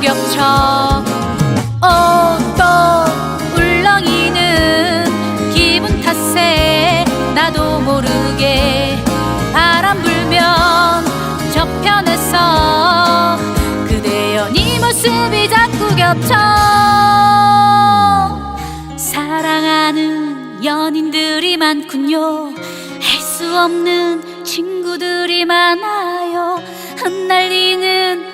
겹쳐. 오또 울렁이는 기분 탓에 나도 모르게 바람 불면 저편에서 그대여 네 모습이 자꾸 겹쳐. 사랑하는 연인들이 많군요. 할 수 없는 친구들이 많아요. 흩날리는 벚